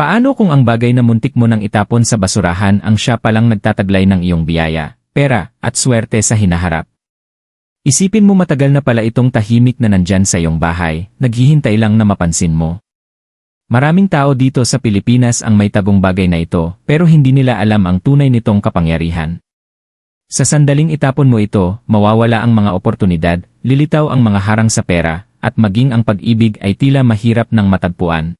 Paano kung ang bagay na muntik mo nang itapon sa basurahan ang siya palang nagtataglay ng iyong biyaya, pera, at swerte sa hinaharap? Isipin mo matagal na pala itong tahimik na nandyan sa iyong bahay, naghihintay lang na mapansin mo. Maraming tao dito sa Pilipinas ang may tagong bagay na ito, pero hindi nila alam ang tunay nitong kapangyarihan. Sa sandaling itapon mo ito, mawawala ang mga oportunidad, lilitaw ang mga harang sa pera, at maging ang pag-ibig ay tila mahirap ng matagpuan.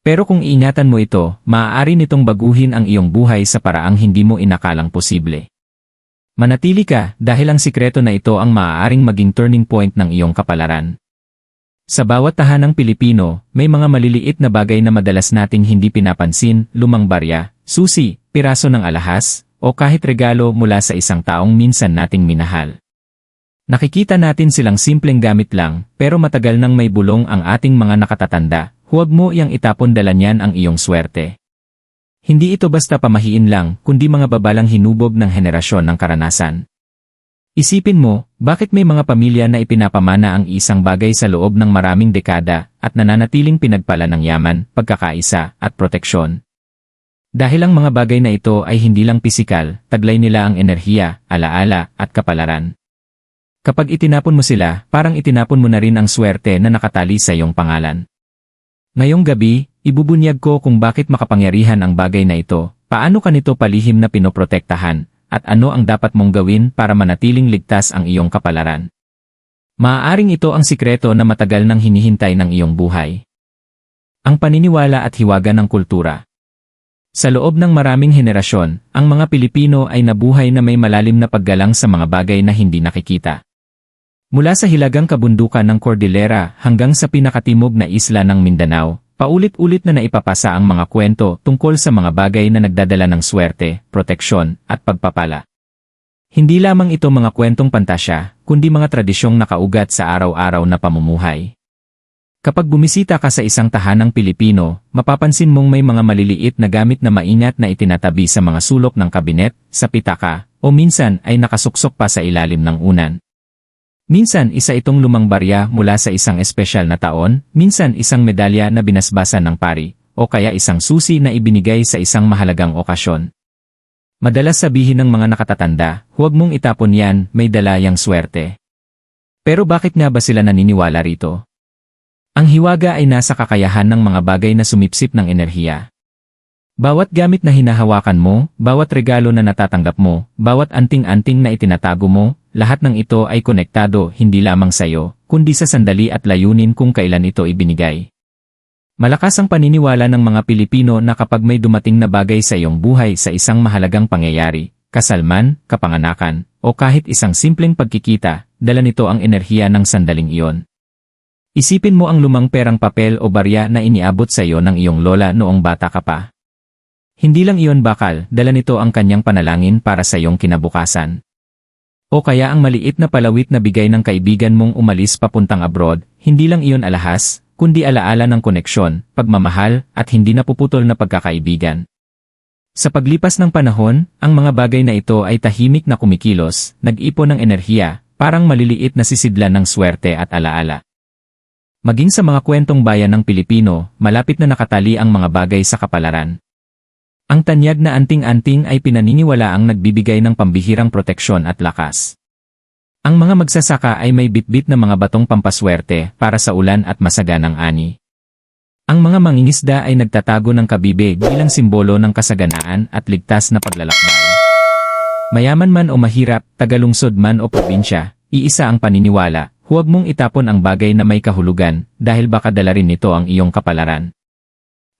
Pero kung iingatan mo ito, maaari nitong baguhin ang iyong buhay sa paraang hindi mo inakalang posible. Manatili ka dahil ang sikreto na ito ang maaaring maging turning point ng iyong kapalaran. Sa bawat tahanang Pilipino, may mga maliliit na bagay na madalas nating hindi pinapansin, lumang barya, susi, piraso ng alahas, o kahit regalo mula sa isang taong minsan nating minahal. Nakikita natin silang simpleng gamit lang, pero matagal nang may bulong ang ating mga nakatatanda, huwag mo iyang itapon dala niyan ang iyong swerte. Hindi ito basta pamahiin lang, kundi mga babalang hinubog ng henerasyon ng karanasan. Isipin mo, bakit may mga pamilya na ipinapamana ang isang bagay sa loob ng maraming dekada at nananatiling pinagpala ng yaman, pagkakaisa, at proteksyon? Dahil ang mga bagay na ito ay hindi lang pisikal, taglay nila ang enerhiya, alaala, at kapalaran. Kapag itinapon mo sila, parang itinapon mo na rin ang swerte na nakatali sa iyong pangalan. Ngayong gabi, ibubunyag ko kung bakit makapangyarihan ang bagay na ito, paano ka nito palihim na pinoprotektahan, at ano ang dapat mong gawin para manatiling ligtas ang iyong kapalaran. Maaaring ito ang sikreto na matagal nang hinihintay ng iyong buhay. Ang paniniwala at hiwaga ng kultura. Sa loob ng maraming henerasyon, ang mga Pilipino ay nabuhay na may malalim na paggalang sa mga bagay na hindi nakikita. Mula sa hilagang kabundukan ng Cordillera hanggang sa pinakatimog na isla ng Mindanao, Paulit-ulit na naipapasa ang mga kwento tungkol sa mga bagay na nagdadala ng swerte, proteksyon, at pagpapala. Hindi lamang ito mga kwentong pantasya, kundi mga tradisyong nakaugat sa araw-araw na pamumuhay. Kapag bumisita ka sa isang tahanang Pilipino, mapapansin mong may mga maliliit na gamit na maingat na itinatabi sa mga sulok ng kabinet, sa pitaka, o minsan ay nakasuksok pa sa ilalim ng unan. Minsan isa itong lumang barya mula sa isang espesyal na taon, minsan isang medalya na binasbasan ng pari, o kaya isang susi na ibinigay sa isang mahalagang okasyon. Madalas sabihin ng mga nakatatanda, huwag mong itapon yan, may dalayang swerte. Pero bakit nga ba sila naniniwala rito? Ang hiwaga ay nasa kakayahan ng mga bagay na sumipsip ng enerhiya. Bawat gamit na hinahawakan mo, bawat regalo na natatanggap mo, bawat anting-anting na itinatago mo, lahat ng ito ay konektado hindi lamang sa iyo, kundi sa sandali at layunin kung kailan ito ibinigay. Malakas ang paniniwala ng mga Pilipino na kapag may dumating na bagay sa iyong buhay sa isang mahalagang pangyayari, kasalman, kapanganakan, o kahit isang simpleng pagkikita, dala nito ang enerhiya ng sandaling iyon. Isipin mo ang lumang perang papel o barya na iniabot sa iyo ng iyong lola noong bata ka pa. Hindi lang iyon bakal, dala nito ang kanyang panalangin para sa iyong kinabukasan. O kaya ang maliit na palawit na bigay ng kaibigan mong umalis papuntang abroad, hindi lang iyon alahas, kundi alaala ng koneksyon, pagmamahal, at hindi napuputol na pagkakaibigan. Sa paglipas ng panahon, ang mga bagay na ito ay tahimik na kumikilos, nag-ipon ng enerhiya, parang maliliit na sisidlan ng swerte at alaala. Maging sa mga kwentong bayan ng Pilipino, malapit na nakatali ang mga bagay sa kapalaran. Ang tanyag na anting-anting ay pinaniniwala ang nagbibigay ng pambihirang proteksyon at lakas. Ang mga magsasaka ay may bitbit na mga batong pampaswerte para sa ulan at masaganang ani. Ang mga mangingisda ay nagtatago ng kabibig bilang simbolo ng kasaganaan at ligtas na paglalakbay. Mayaman man o mahirap, tagalungsod man o probinsya, iisa ang paniniwala, huwag mong itapon ang bagay na may kahulugan dahil baka dala rin nito ang iyong kapalaran.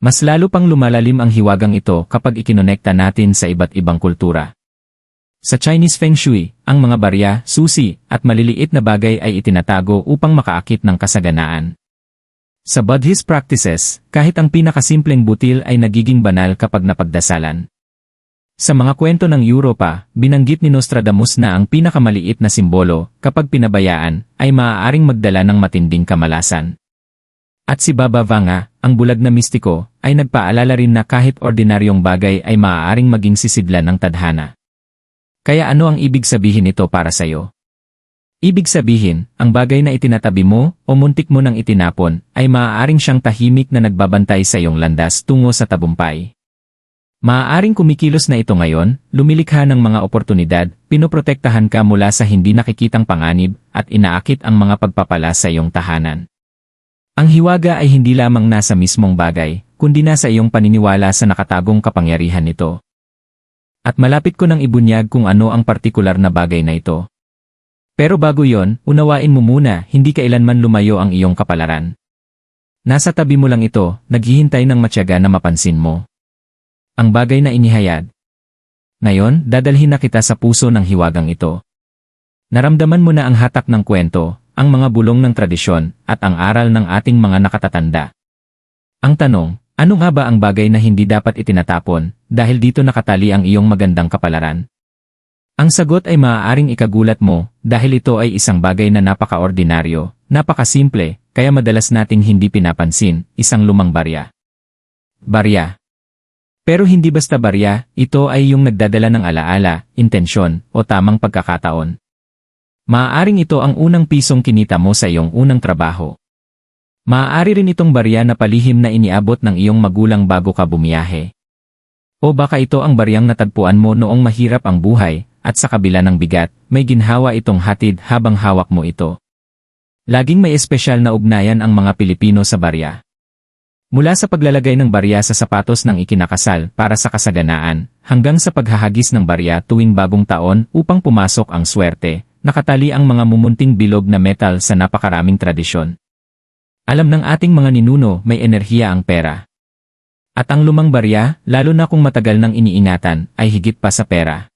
Mas lalo pang lumalalim ang hiwagang ito kapag ikinonekta natin sa iba't ibang kultura. Sa Chinese Feng Shui, ang mga barya, susi, at maliliit na bagay ay itinatago upang makaakit ng kasaganaan. Sa Buddhist practices, kahit ang pinakasimpleng butil ay nagiging banal kapag napagdasalan. Sa mga kwento ng Europa, binanggit ni Nostradamus na ang pinakamaliit na simbolo, kapag pinabayaan, ay maaaring magdala ng matinding kamalasan. At si Baba Vanga, ang bulag na mistiko, ay nagpaalala rin na kahit ordinaryong bagay ay maaaring maging sisidlan ng tadhana. Kaya ano ang ibig sabihin nito para sa iyo? Ibig sabihin, ang bagay na itinatabi mo o muntik mo nang itinapon ay maaaring siyang tahimik na nagbabantay sa iyong landas tungo sa tabumpay. Maaaring kumikilos na ito ngayon, lumilikha ng mga oportunidad, pinoprotektahan ka mula sa hindi nakikitang panganib, at inaakit ang mga pagpapala sa iyong tahanan. Ang hiwaga ay hindi lamang nasa mismong bagay, kundi nasa iyong paniniwala sa nakatagong kapangyarihan nito. At malapit ko nang ibunyag kung ano ang partikular na bagay na ito. Pero bago yon, unawain mo muna, hindi kailanman lumayo ang iyong kapalaran. Nasa tabi mo lang ito, naghihintay ng matyaga na mapansin mo. Ang bagay na inihayad. Ngayon, dadalhin na kita sa puso ng hiwagang ito. Naramdaman mo na ang hatak ng kwento, ang mga bulong ng tradisyon, at ang aral ng ating mga nakatatanda. Ang tanong, ano nga ba ang bagay na hindi dapat itinatapon, dahil dito nakatali ang iyong magandang kapalaran? Ang sagot ay maaaring ikagulat mo dahil ito ay isang bagay na napaka-ordinaryo, napakasimple, kaya madalas nating hindi pinapansin, isang lumang barya. Barya. Pero hindi basta barya, ito ay yung nagdadala ng alaala, intensyon, o tamang pagkakataon. Maaaring ito ang unang pisong kinita mo sa iyong unang trabaho. Maaari rin itong barya na palihim na iniabot ng iyong magulang bago ka bumiyahe. O baka ito ang baryang natagpuan mo noong mahirap ang buhay, at sa kabila ng bigat, may ginhawa itong hatid habang hawak mo ito. Laging may espesyal na ugnayan ang mga Pilipino sa barya. Mula sa paglalagay ng barya sa sapatos ng ikinakasal para sa kasaganaan, hanggang sa paghahagis ng barya tuwing bagong taon upang pumasok ang swerte, nakatali ang mga mumunting bilog na metal sa napakaraming tradisyon. Alam ng ating mga ninuno may enerhiya ang pera. At ang lumang barya, lalo na kung matagal nang iniingatan, ay higit pa sa pera.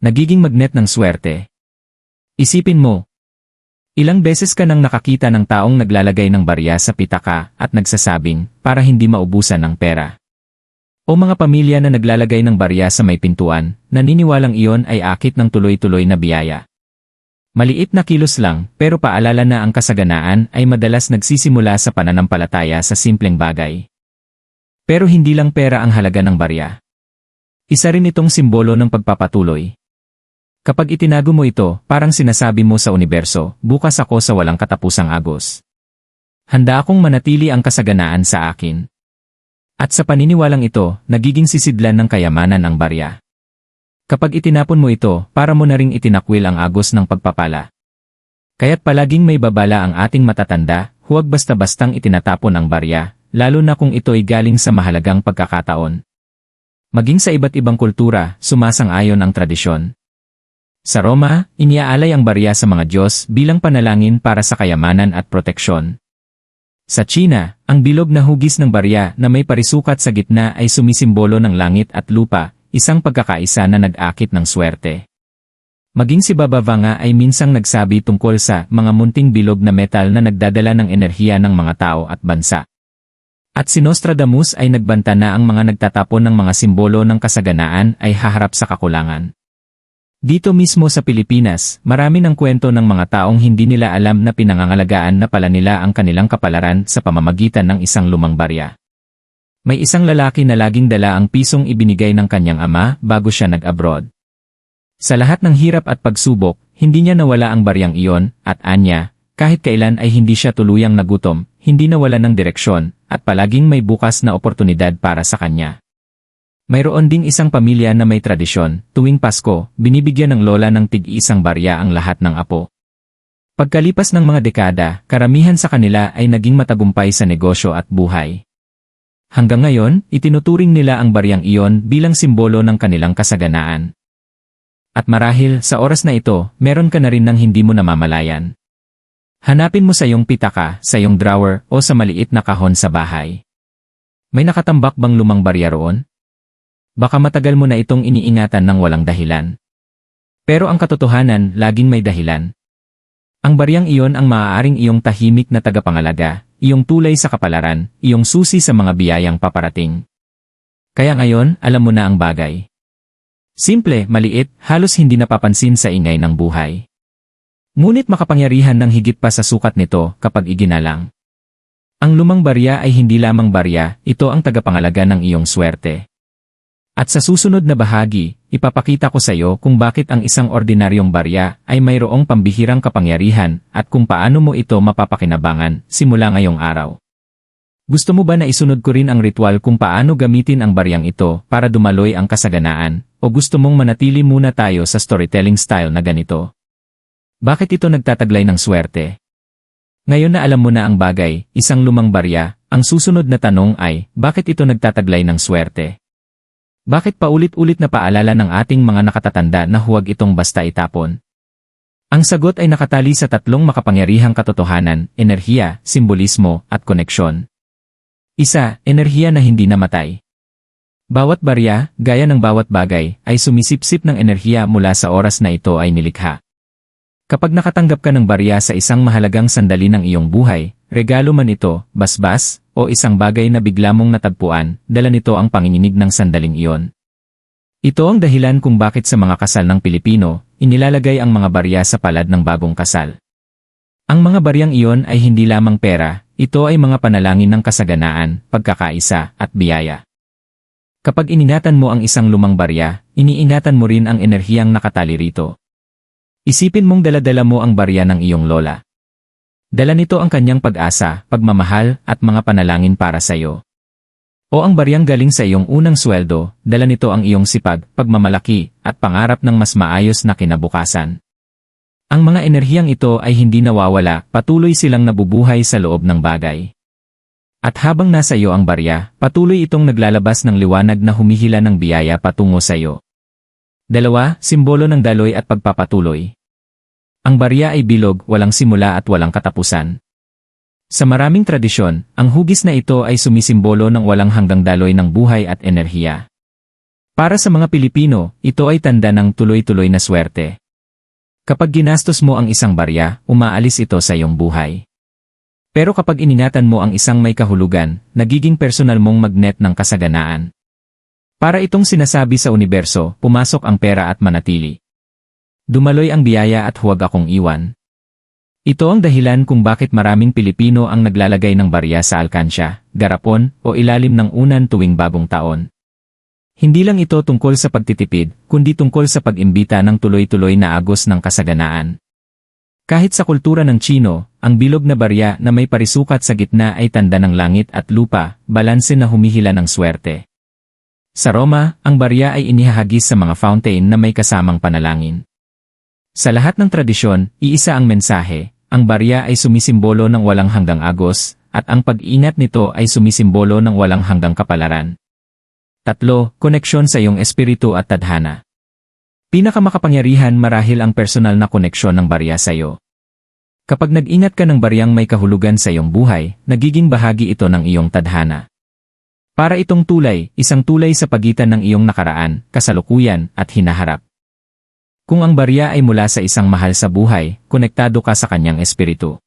Nagiging magnet ng swerte. Isipin mo, ilang beses ka nang nakakita ng taong naglalagay ng barya sa pitaka at nagsasabing para hindi maubusan ng pera. O mga pamilya na naglalagay ng barya sa may pintuan, naniniwalang iyon ay akit ng tuloy-tuloy na biyaya. Maliit na kilos lang, pero paalala na ang kasaganaan ay madalas nagsisimula sa pananampalataya sa simpleng bagay. Pero hindi lang pera ang halaga ng barya. Isa rin itong simbolo ng pagpapatuloy. Kapag itinago mo ito, parang sinasabi mo sa universo, bukas ako sa walang katapusang agos. Handa akong manatili ang kasaganaan sa akin. At sa paniniwalang ito, nagiging sisidlan ng kayamanan ang barya. Kapag itinapon mo ito, para mo na ring itinakwil ang agos ng pagpapala. Kaya't palaging may babala ang ating matatanda, huwag basta-bastang itinatapon ang barya, lalo na kung ito ay galing sa mahalagang pagkakataon. Maging sa iba't ibang kultura, sumasang-ayon ang tradisyon. Sa Roma, iniaalay ang barya sa mga Diyos bilang panalangin para sa kayamanan at proteksyon. Sa China, ang bilog na hugis ng barya na may parisukat sa gitna ay sumisimbolo ng langit at lupa, isang pagkakaisa na nag-akit ng swerte. Maging si Baba Vanga ay minsang nagsabi tungkol sa mga munting bilog na metal na nagdadala ng enerhiya ng mga tao at bansa. At si Nostradamus ay nagbanta na ang mga nagtatapon ng mga simbolo ng kasaganaan ay haharap sa kakulangan. Dito mismo sa Pilipinas, marami ng kwento ng mga taong hindi nila alam na pinangangalagaan na pala nila ang kanilang kapalaran sa pamamagitan ng isang lumang barya. May isang lalaki na laging dala ang pisong ibinigay ng kanyang ama bago siya nag-abroad. Sa lahat ng hirap at pagsubok, hindi niya nawala ang baryang iyon, at anya, kahit kailan ay hindi siya tuluyang nagutom, hindi nawala ng direksyon, at palaging may bukas na oportunidad para sa kanya. Mayroon ding isang pamilya na may tradisyon, tuwing Pasko, binibigyan ng lola ng tig-isang barya ang lahat ng apo. Pagkalipas ng mga dekada, karamihan sa kanila ay naging matagumpay sa negosyo at buhay. Hanggang ngayon, itinuturing nila ang baryang iyon bilang simbolo ng kanilang kasaganaan. At marahil, sa oras na ito, meron ka na rin ng hindi mo namamalayan. Hanapin mo sa iyong pitaka, sa iyong drawer, o sa maliit na kahon sa bahay. May nakatambak bang lumang barya roon? Baka matagal mo na itong iniingatan ng walang dahilan. Pero ang katotohanan, laging may dahilan. Ang baryang iyon ang maaaring iyong tahimik na tagapangalaga, iyong tulay sa kapalaran, iyong susi sa mga biyayang paparating. Kaya ngayon, alam mo na ang bagay. Simple, maliit, halos hindi napapansin sa ingay ng buhay. Ngunit makapangyarihan ng higit pa sa sukat nito kapag iginalang. Ang lumang barya ay hindi lamang barya, ito ang tagapangalaga ng iyong swerte. At sa susunod na bahagi, ipapakita ko sa iyo kung bakit ang isang ordinaryong barya ay mayroong pambihirang kapangyarihan at kung paano mo ito mapapakinabangan simula ngayong araw. Gusto mo ba na isunod ko rin ang ritual kung paano gamitin ang baryang ito para dumaloy ang kasaganaan o gusto mong manatili muna tayo sa storytelling style na ganito? Bakit ito nagtataglay ng swerte? Ngayon na alam mo na ang bagay, isang lumang barya, ang susunod na tanong ay, bakit ito nagtataglay ng swerte? Bakit paulit-ulit na paalala ng ating mga nakatatanda na huwag itong basta itapon? Ang sagot ay nakatali sa tatlong makapangyarihang katotohanan, enerhiya, simbolismo, at koneksyon. Isa, enerhiya na hindi namatay. Bawat barya, gaya ng bawat bagay, ay sumisipsip ng enerhiya mula sa oras na ito ay nilikha. Kapag nakatanggap ka ng barya sa isang mahalagang sandali ng iyong buhay, regalo man ito, basbas, o isang bagay na bigla mong natagpuan, dala nito ang panginginig ng sandaling iyon. Ito ang dahilan kung bakit sa mga kasal ng Pilipino, inilalagay ang mga barya sa palad ng bagong kasal. Ang mga baryang iyon ay hindi lamang pera, ito ay mga panalangin ng kasaganaan, pagkakaisa, at biyaya. Kapag iningatan mo ang isang lumang barya, iniingatan mo rin ang enerhiyang nakatali rito. Isipin mong daladala mo ang barya ng iyong lola. Dala nito ang kanyang pag-asa, pagmamahal, at mga panalangin para sa iyo. O ang baryang galing sa iyong unang sweldo, dala nito ang iyong sipag, pagmamalaki, at pangarap ng mas maayos na kinabukasan. Ang mga enerhiyang ito ay hindi nawawala, patuloy silang nabubuhay sa loob ng bagay. At habang nasa iyo ang barya, patuloy itong naglalabas ng liwanag na humihila ng biyaya patungo sa iyo. Dalawa, simbolo ng daloy at pagpapatuloy. Ang barya ay bilog, walang simula at walang katapusan. Sa maraming tradisyon, ang hugis na ito ay sumisimbolo ng walang hanggang daloy ng buhay at enerhiya. Para sa mga Pilipino, ito ay tanda ng tuloy-tuloy na swerte. Kapag ginastos mo ang isang barya, umaalis ito sa iyong buhay. Pero kapag iningatan mo ang isang may kahulugan, nagiging personal mong magnet ng kasaganaan. Para itong sinasabi sa universo, pumasok ang pera at manatili. Dumaloy ang biyaya at huwag akong iwan. Ito ang dahilan kung bakit maraming Pilipino ang naglalagay ng barya sa alkansya, garapon, o ilalim ng unan tuwing bagong taon. Hindi lang ito tungkol sa pagtitipid, kundi tungkol sa pag-imbita ng tuloy-tuloy na agos ng kasaganaan. Kahit sa kultura ng Chino, ang bilog na barya na may parisukat sa gitna ay tanda ng langit at lupa, balanse na humihila ng swerte. Sa Roma, ang barya ay inihahagis sa mga fountain na may kasamang panalangin. Sa lahat ng tradisyon, iisa ang mensahe, ang barya ay sumisimbolo ng walang hanggang agos, at ang pag-ingat nito ay sumisimbolo ng walang hanggang kapalaran. Tatlo, koneksyon sa iyong espiritu at tadhana. Pinakamakapangyarihan marahil ang personal na koneksyon ng barya sa iyo. Kapag nag-ingat ka ng baryang may kahulugan sa iyong buhay, nagiging bahagi ito ng iyong tadhana. Para itong tulay, isang tulay sa pagitan ng iyong nakaraan, kasalukuyan, at hinaharap. Kung ang barya ay mula sa isang mahal sa buhay, konektado ka sa kanyang espiritu.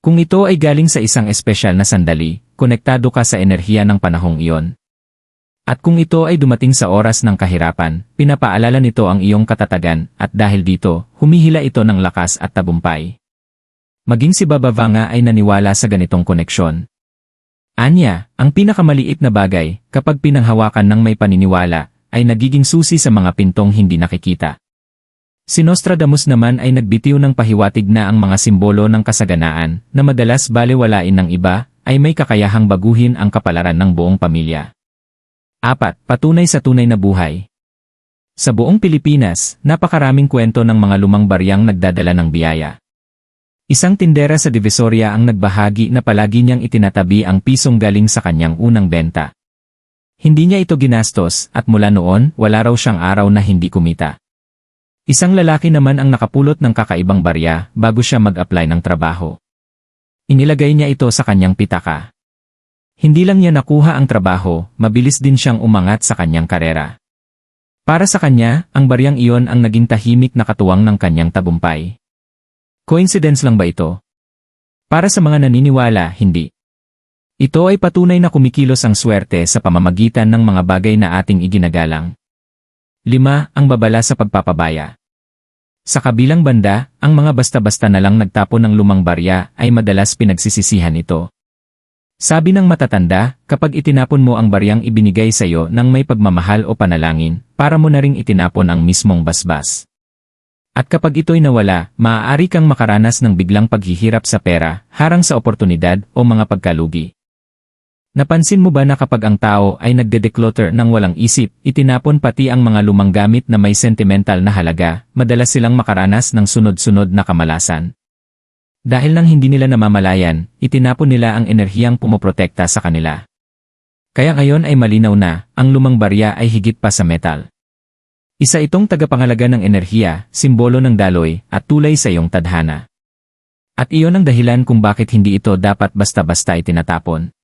Kung ito ay galing sa isang espesyal na sandali, konektado ka sa enerhiya ng panahong iyon. At kung ito ay dumating sa oras ng kahirapan, pinapaalala nito ang iyong katatagan, at dahil dito, humihila ito ng lakas at tabumpay. Maging si Baba Vanga ay naniwala sa ganitong koneksyon. Anya, ang pinakamaliit na bagay, kapag pinanghawakan ng may paniniwala, ay nagiging susi sa mga pintong hindi nakikita. Si Nostradamus naman ay nagbitiw ng pahiwatig na ang mga simbolo ng kasaganaan, na madalas balewalain ng iba, ay may kakayahang baguhin ang kapalaran ng buong pamilya. 4. Patunay sa tunay na buhay. Sa buong Pilipinas, napakaraming kwento ng mga lumang baryang nagdadala ng biyaya. Isang tindera sa Divisoria ang nagbahagi na palagi niyang itinatabi ang pisong galing sa kanyang unang benta. Hindi niya ito ginastos at mula noon wala raw siyang araw na hindi kumita. Isang lalaki naman ang nakapulot ng kakaibang barya bago siya mag-apply ng trabaho. Inilagay niya ito sa kanyang pitaka. Hindi lang niya nakuha ang trabaho, mabilis din siyang umangat sa kanyang karera. Para sa kanya, ang baryang iyon ang naging tahimik na katuwang ng kanyang tabumpay. Coincidence lang ba ito? Para sa mga naniniwala, hindi. Ito ay patunay na kumikilos ang swerte sa pamamagitan ng mga bagay na ating iginagalang. 5. Ang babala sa pagpapabaya. Sa kabilang banda, ang mga basta-basta na lang nagtapon ng lumang barya ay madalas pinagsisisihan ito. Sabi ng matatanda, kapag itinapon mo ang baryang ibinigay sa iyo ng may pagmamahal o panalangin, para mo na ring itinapon ang mismong basbas. At kapag ito'y nawala, maaari kang makaranas ng biglang paghihirap sa pera, harang sa oportunidad o mga pagkalugi. Napansin mo ba na kapag ang tao ay nagde-declutter ng walang isip, itinapon pati ang mga lumang gamit na may sentimental na halaga, madalas silang makaranas ng sunod-sunod na kamalasan. Dahil nang hindi nila namamalayan, itinapon nila ang enerhiyang pumoprotekta sa kanila. Kaya ngayon ay malinaw na, ang lumang barya ay higit pa sa metal. Isa itong tagapangalaga ng enerhiya, simbolo ng daloy, at tulay sa iyong tadhana. At iyon ang dahilan kung bakit hindi ito dapat basta-basta itinatapon.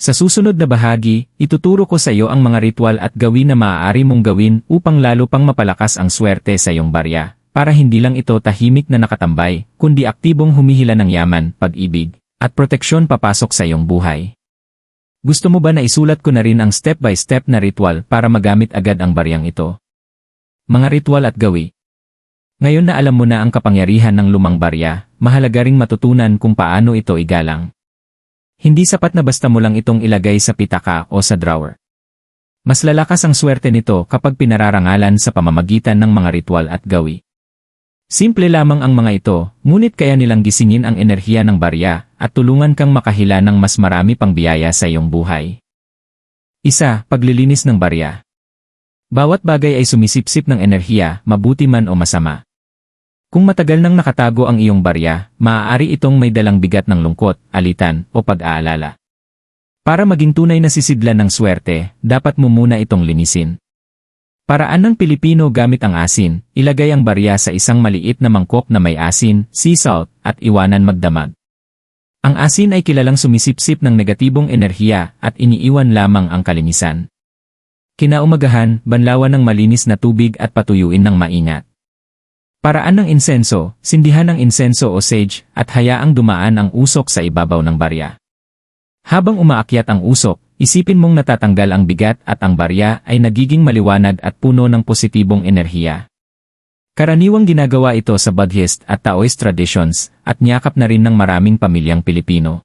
Sa susunod na bahagi, ituturo ko sa iyo ang mga ritual at gawin na maaari mong gawin upang lalo pang mapalakas ang swerte sa iyong barya para hindi lang ito tahimik na nakatambay, kundi aktibong humihila ng yaman, pag-ibig, at proteksyon papasok sa iyong buhay. Gusto mo ba na isulat ko na rin ang step-by-step na ritual para magamit agad ang baryang ito? Mga ritual at gawi. Ngayon na alam mo na ang kapangyarihan ng lumang barya, mahalaga ring matutunan kung paano ito igalang. Hindi sapat na basta mo lang itong ilagay sa pitaka o sa drawer. Mas lalakas ang swerte nito kapag pinararangalan sa pamamagitan ng mga ritual at gawi. Simple lamang ang mga ito, ngunit kaya nilang gisingin ang enerhiya ng barya at tulungan kang makahila ng mas marami pang biyaya sa iyong buhay. Isa, paglilinis ng barya. Bawat bagay ay sumisipsip ng enerhiya, mabuti man o masama. Kung matagal nang nakatago ang iyong barya, maaari itong may dalang bigat ng lungkot, alitan, o pag-aalala. Para maging tunay na sisidlan ng swerte, dapat mo muna itong linisin. Paraan ng Pilipino gamit ang asin, ilagay ang barya sa isang maliit na mangkok na may asin, sea salt, at iwanan magdamag. Ang asin ay kilalang sumisipsip ng negatibong enerhiya at iniiwan lamang ang kalinisan. Kinaumagahan, banlawan ng malinis na tubig at patuyuin ng maingat. Paraan ng insenso, sindihan ng insenso o sage at hayaang dumaan ang usok sa ibabaw ng barya. Habang umaakyat ang usok, Isipin mong natatanggal ang bigat at ang barya ay nagiging maliwanag at puno ng positibong enerhiya. Karaniwang ginagawa ito sa Buddhist at Taoist traditions at niyakap na rin ng maraming pamilyang Pilipino.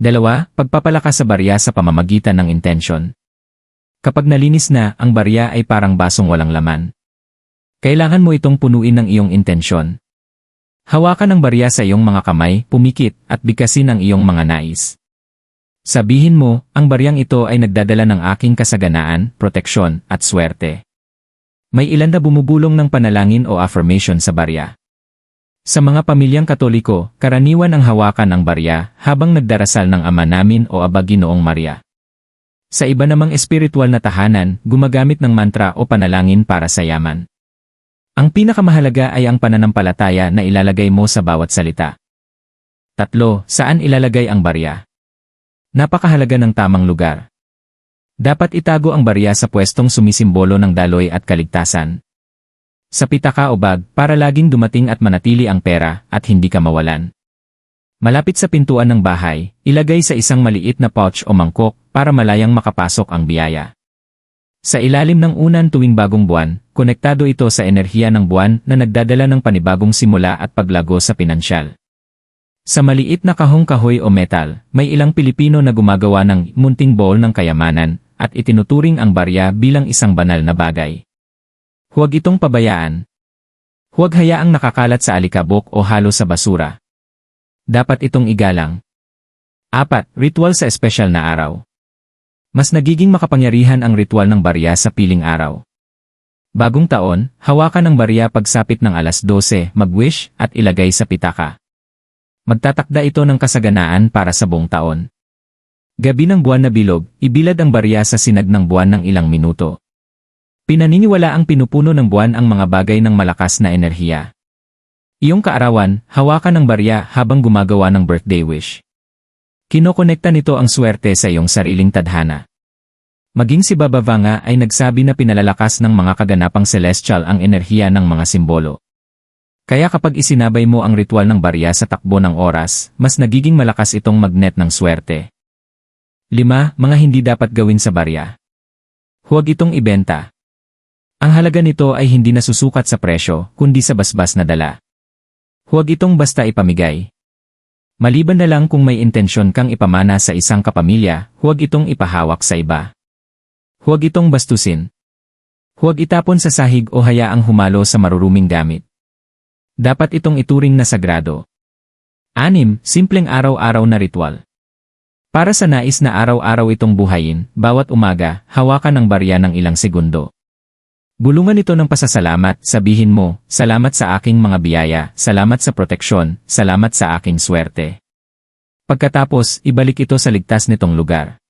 Dalawa, pagpapalakas sa barya sa pamamagitan ng intensyon. Kapag nalinis na, ang barya ay parang basong walang laman. Kailangan mo itong punuin ng iyong intensyon. Hawakan ang barya sa iyong mga kamay, pumikit, at bigkasin ang iyong mga nais. Sabihin mo, ang baryang ito ay nagdadala ng aking kasaganaan, proteksyon, at swerte. May ilan na bumubulong ng panalangin o affirmation sa barya. Sa mga pamilyang katoliko, karaniwan ang hawakan ng barya habang nagdarasal ng Ama namin o Aba Ginoong Maria. Sa iba namang espiritual na tahanan, gumagamit ng mantra o panalangin para sa yaman. Ang pinakamahalaga ay ang pananampalataya na ilalagay mo sa bawat salita. Tatlo, saan ilalagay ang barya? Napakahalaga ng tamang lugar. Dapat itago ang barya sa pwestong sumisimbolo ng daloy at kaligtasan. Sa pitaka o bag para laging dumating at manatili ang pera at hindi ka mawalan. Malapit sa pintuan ng bahay, ilagay sa isang maliit na pouch o mangkok para malayang makapasok ang biyaya. Sa ilalim ng unan tuwing bagong buwan, konektado ito sa enerhiya ng buwan na nagdadala ng panibagong simula at paglago sa pinansyal. Sa maliit na kahong kahoy o metal, may ilang Pilipino na gumagawa ng munting bowl ng kayamanan at itinuturing ang barya bilang isang banal na bagay. Huwag itong pabayaan. Huwag hayaang nakakalat sa alikabok o halo sa basura. Dapat itong igalang. Apat, ritual sa espesyal na araw. Mas nagiging makapangyarihan ang ritual ng barya sa piling araw. Bagong taon, hawakan ng barya pagsapit ng alas 12, mag-wish at ilagay sa pitaka. Magtatakda ito ng kasaganaan para sa buong taon. Gabi ng buwan na bilog, ibilad ang barya sa sinag ng buwan ng ilang minuto. Pinaniniwala ang pinupuno ng buwan ang mga bagay ng malakas na enerhiya. Iyong kaarawan, hawakan ng barya habang gumagawa ng birthday wish. Kinokonekta nito ang swerte sa iyong sariling tadhana. Maging si Baba Vanga ay nagsabi na pinalalakas ng mga kaganapang celestial ang enerhiya ng mga simbolo. Kaya kapag isinabay mo ang ritual ng barya sa takbo ng oras, mas nagiging malakas itong magnet ng swerte. 5. Mga hindi dapat gawin sa barya. Huwag itong ibenta. Ang halaga nito ay hindi nasusukat sa presyo, kundi sa basbas na dala. Huwag itong basta ipamigay. Maliban na lang kung may intensyon kang ipamana sa isang kapamilya, huwag itong ipahawak sa iba. Huwag itong bastusin. Huwag itapon sa sahig o hayaang humalo sa maruruming gamit. Dapat itong ituring na sagrado. Anim, simpleng araw-araw na ritual. Para sa nais na araw-araw itong buhayin, bawat umaga, hawakan ang barya ng ilang segundo. Bulungan ito ng pasasalamat, sabihin mo, salamat sa aking mga biyaya, salamat sa proteksyon, salamat sa aking swerte. Pagkatapos, ibalik ito sa ligtas nitong lugar.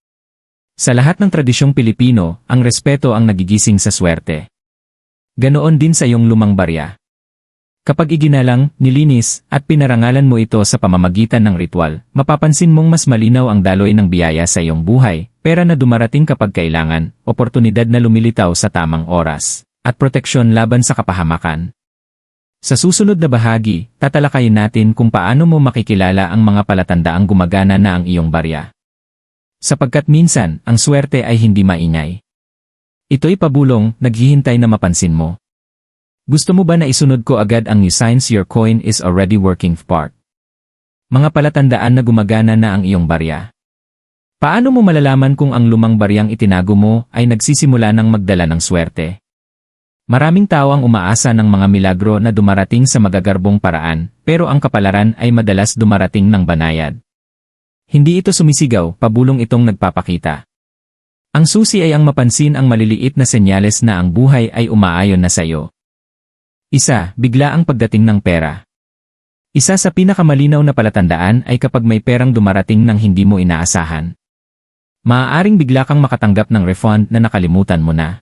Sa lahat ng tradisyong Pilipino, ang respeto ang nagigising sa swerte. Ganoon din sa iyong lumang barya. Kapag iginalang, nilinis, at pinarangalan mo ito sa pamamagitan ng ritual, mapapansin mong mas malinaw ang daloy ng biyaya sa iyong buhay, pera na dumarating kapag kailangan, oportunidad na lumilitaw sa tamang oras, at proteksyon laban sa kapahamakan. Sa susunod na bahagi, tatalakayin natin kung paano mo makikilala ang mga palatandaang gumagana na ang iyong barya. Sapagkat minsan, ang swerte ay hindi maingay. Ito'y pabulong, naghihintay na mapansin mo. Gusto mo ba na isunod ko agad ang new signs your coin is already working part? Mga palatandaan na gumagana na ang iyong barya. Paano mo malalaman kung ang lumang baryang itinago mo ay nagsisimula ng magdala ng swerte? Maraming tao ang umaasa ng mga milagro na dumarating sa magagarbong paraan, pero ang kapalaran ay madalas dumarating ng banayad. Hindi ito sumisigaw, pabulong itong nagpapakita. Ang susi ay ang mapansin ang maliliit na senyales na ang buhay ay umaayon na sa iyo. Isa, bigla ang pagdating ng pera. Isa sa pinakamalinaw na palatandaan ay kapag may perang dumarating ng hindi mo inaasahan. Maaaring bigla kang makatanggap ng refund na nakalimutan mo na.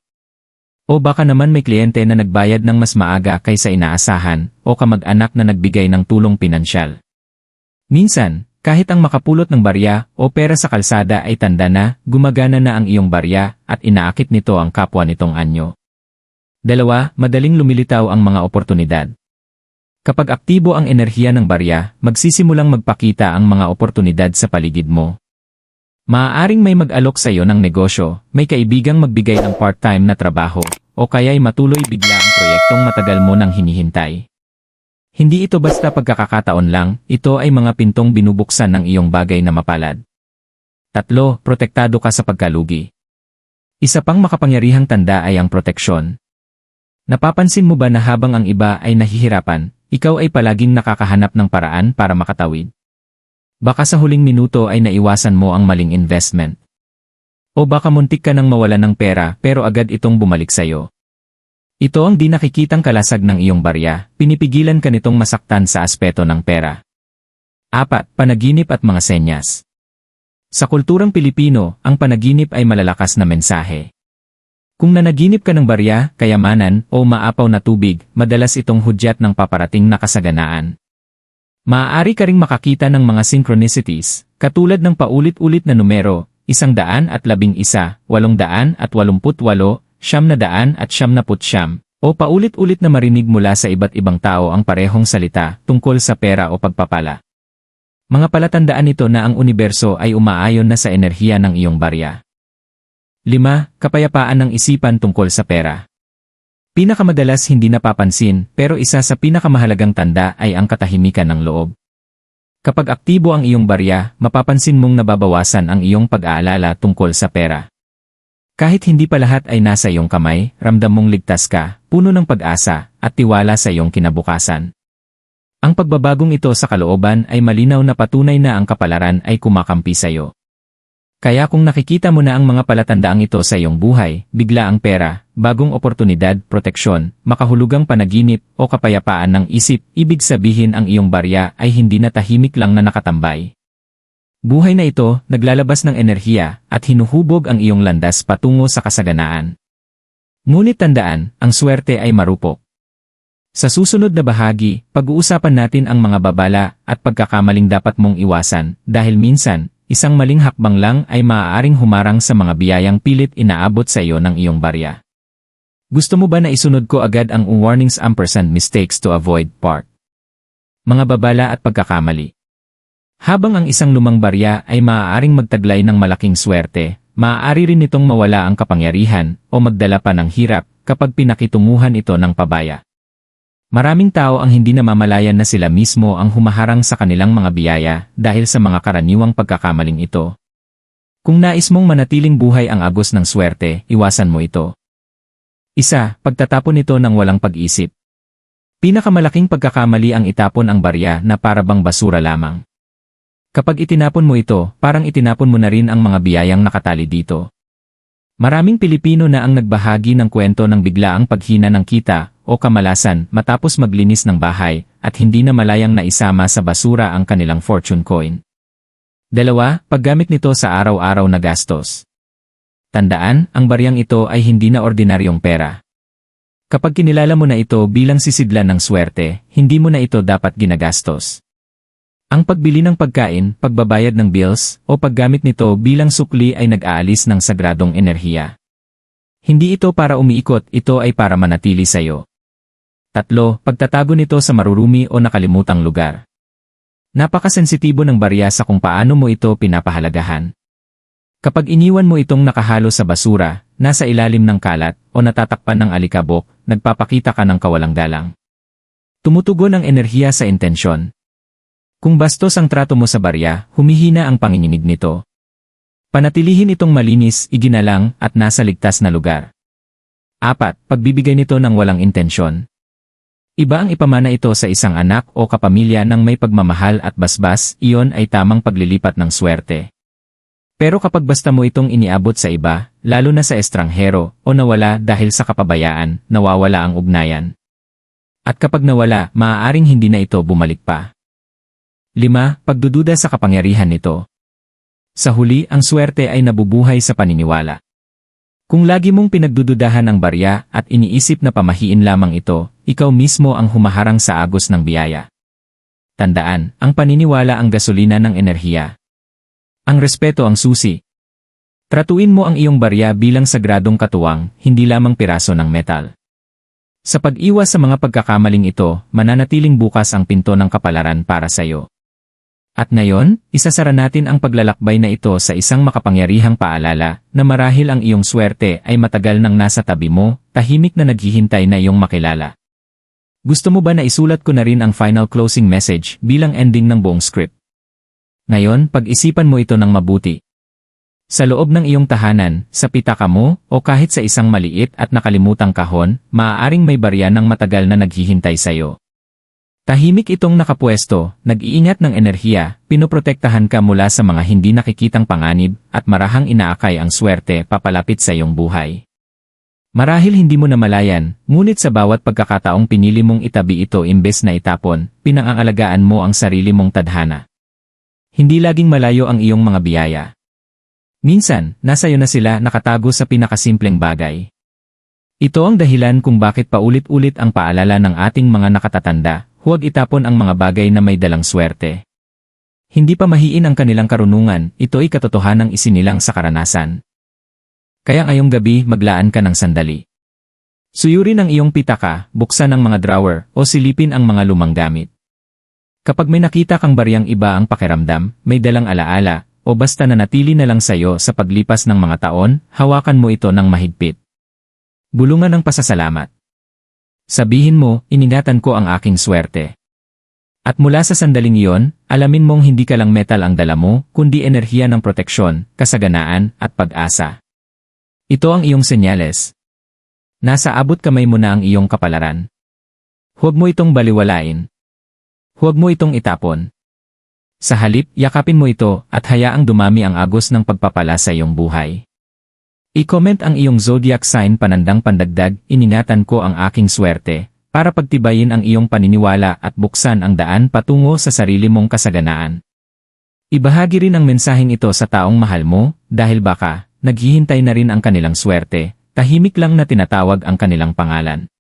O baka naman may kliyente na nagbayad ng mas maaga kaysa inaasahan o kamag-anak na nagbigay ng tulong pinansyal. Minsan, kahit ang makapulot ng barya o pera sa kalsada ay tanda na, gumagana na ang iyong barya at inaakit nito ang kapwa nitong anyo. Dalawa, madaling lumilitaw ang mga oportunidad. Kapag aktibo ang enerhiya ng barya, magsisimulang magpakita ang mga oportunidad sa paligid mo. Maaaring may mag-alok sa iyo ng negosyo, may kaibigang magbigay ng part-time na trabaho, o kaya'y matuloy bigla ang proyektong matagal mo nang hinihintay. Hindi ito basta pagkakataon lang, ito ay mga pintong binubuksan ng iyong bagay na mapalad. Tatlo, protektado ka sa pagkalugi. Isa pang makapangyarihang tanda ay ang proteksyon. Napapansin mo ba na habang ang iba ay nahihirapan, ikaw ay palaging nakakahanap ng paraan para makatawid? Baka sa huling minuto ay naiwasan mo ang maling investment. O baka muntik ka nang mawala ng pera pero agad itong bumalik sa'yo. Ito ang di nakikitang kalasag ng iyong barya, pinipigilan ka nitong masaktan sa aspeto ng pera. Apat, panaginip at mga senyas. Sa kulturang Pilipino, ang panaginip ay malalakas na mensahe. Kung nanaginip ka ng barya, kayamanan, o maapaw na tubig, madalas itong hudyat ng paparating na kasaganaan. Maaari ka ring makakita ng mga synchronicities, katulad ng paulit-ulit na numero, isang daan at labing isa, walong daan at walumput walo, siyam na daan at siyam na putsyam, o paulit-ulit na marinig mula sa iba't ibang tao ang parehong salita tungkol sa pera o pagpapala. Mga palatandaan ito na ang universo ay umaayon na sa enerhiya ng iyong barya. 5. Kapayapaan ng isipan tungkol sa pera. Pinakamadalas hindi napapansin pero isa sa pinakamahalagang tanda ay ang katahimikan ng loob. Kapag aktibo ang iyong barya, mapapansin mong nababawasan ang iyong pag-aalala tungkol sa pera. Kahit hindi pa lahat ay nasa iyong kamay, ramdam mong ligtas ka, puno ng pag-asa, at tiwala sa iyong kinabukasan. Ang pagbabagong ito sa kalooban ay malinaw na patunay na ang kapalaran ay kumakampi sa iyo. Kaya kung nakikita mo na ang mga palatandaang ito sa iyong buhay, bigla ang pera, bagong oportunidad, proteksyon, makahulugang panaginip o kapayapaan ng isip, ibig sabihin ang iyong barya ay hindi na tahimik lang na nakatambay. Buhay na ito, naglalabas ng enerhiya at hinuhubog ang iyong landas patungo sa kasaganaan. Ngunit tandaan, ang swerte ay marupok. Sa susunod na bahagi, pag-uusapan natin ang mga babala at pagkakamaling dapat mong iwasan dahil minsan, isang maling hakbang lang ay maaaring humarang sa mga biyayang pilit inaabot sa iyo ng iyong barya. Gusto mo ba na isunod ko agad ang warnings ampersand mistakes to avoid part? Mga babala at pagkakamali. Habang ang isang lumang barya ay maaaring magtaglay ng malaking swerte, maaari rin itong mawala ang kapangyarihan o magdala pa ng hirap kapag pinakitunguhan ito ng pabaya. Maraming tao ang hindi namamalayan na sila mismo ang humaharang sa kanilang mga biyaya dahil sa mga karaniwang pagkakamaling ito. Kung nais mong manatiling buhay ang agos ng swerte, iwasan mo ito. Isa, pagtatapon nito ng walang pag-isip. Pinakamalaking pagkakamali ang itapon ang barya na parabang basura lamang. Kapag itinapon mo ito, parang itinapon mo na rin ang mga biyayang nakatali dito. Maraming Pilipino na ang nagbahagi ng kwento ng biglaang paghina ng kita o kamalasan matapos maglinis ng bahay at hindi na malayang naisama sa basura ang kanilang fortune coin. Dalawa, paggamit nito sa araw-araw na gastos. Tandaan, ang baryang ito ay hindi na ordinaryong pera. Kapag kinilala mo na ito bilang sisidlan ng swerte, hindi mo na ito dapat ginagastos. Ang pagbili ng pagkain, pagbabayad ng bills, o paggamit nito bilang sukli ay nag-aalis ng sagradong enerhiya. Hindi ito para umiikot, ito ay para manatili sa iyo. Tatlo, pagtatago nito sa marurumi o nakalimutang lugar. Napakasensitibo ng barya sa kung paano mo ito pinapahalagahan. Kapag iniwan mo itong nakahalo sa basura, nasa ilalim ng kalat, o natatakpan ng alikabok, nagpapakita ka ng kawalang galang. Tumutugon ang enerhiya sa intensyon, kung bastos ang trato mo sa barya, humihina ang panginginig nito. Panatilihin itong malinis, iginalang, at nasa ligtas na lugar. Apat, pagbibigay nito ng walang intensyon. Iba ang ipamana ito sa isang anak o kapamilya ng may pagmamahal at basbas, iyon ay tamang paglilipat ng swerte. Pero kapag basta mo itong iniabot sa iba, lalo na sa estranghero, o nawala dahil sa kapabayaan, nawawala ang ugnayan. At kapag nawala, maaaring hindi na ito bumalik pa. 5. Pagdududa sa kapangyarihan nito. Sa huli, ang swerte ay nabubuhay sa paniniwala. Kung lagi mong pinagdududahan ang barya at iniisip na pamahiin lamang ito, ikaw mismo ang humaharang sa agos ng biyaya. Tandaan, ang paniniwala ang gasolina ng enerhiya. Ang respeto ang susi. Tratuin mo ang iyong barya bilang sagradong katuwang, hindi lamang piraso ng metal. Sa pag-iwas sa mga pagkakamaling ito, mananatiling bukas ang pinto ng kapalaran para sa iyo. At ngayon, isasara natin ang paglalakbay na ito sa isang makapangyarihang paalala na marahil ang iyong swerte ay matagal nang nasa tabi mo, tahimik na naghihintay na iyong makilala. Gusto mo ba na isulat ko na rin ang final closing message bilang ending ng buong script? Ngayon, pag-isipan mo ito ng mabuti. Sa loob ng iyong tahanan, sa pitaka mo, o kahit sa isang maliit at nakalimutang kahon, maaaring may barya ng matagal na naghihintay sa iyo. Tahimik itong nakapwesto, nag-iingat ng enerhiya, pinoprotektahan ka mula sa mga hindi nakikitang panganib, at marahang inaakay ang swerte papalapit sa iyong buhay. Marahil hindi mo namalayan, ngunit sa bawat pagkakataong pinili mong itabi ito imbes na itapon, pinangangalagaan mo ang sarili mong tadhana. Hindi laging malayo ang iyong mga biyaya. Minsan, nasa iyo na sila nakatago sa pinakasimpleng bagay. Ito ang dahilan kung bakit paulit-ulit ang paalala ng ating mga nakatatanda, Huwag itapon ang mga bagay na may dalang swerte. Hindi pa mahiin ang kanilang karunungan, ito ay katotohanang isinilang sa karanasan. Kaya ngayong gabi maglaan ka ng sandali. Suyurin ang iyong pitaka, buksan ang mga drawer, o silipin ang mga lumang gamit. Kapag may nakita kang baryang iba ang pakiramdam, may dalang alaala, o basta na natili na lang sayo sa paglipas ng mga taon, hawakan mo ito ng mahigpit. Bulungan ng pasasalamat. Sabihin mo, iningatan ko ang aking swerte. At mula sa sandaling iyon, alamin mong hindi ka lang metal ang dala mo, kundi enerhiya ng proteksyon, kasaganaan, at pag-asa. Ito ang iyong senyales. Nasa abot kamay mo na ang iyong kapalaran. Huwag mo itong baliwalain. Huwag mo itong itapon. Sa halip, yakapin mo ito at hayaang dumami ang agos ng pagpapala sa iyong buhay. I-comment ang iyong zodiac sign panandang pandagdag, iningatan ko ang aking swerte, para pagtibayin ang iyong paniniwala at buksan ang daan patungo sa sarili mong kasaganaan. Ibahagi rin ang mensaheng ito sa taong mahal mo, dahil baka, naghihintay na rin ang kanilang swerte, tahimik lang na tinatawag ang kanilang pangalan.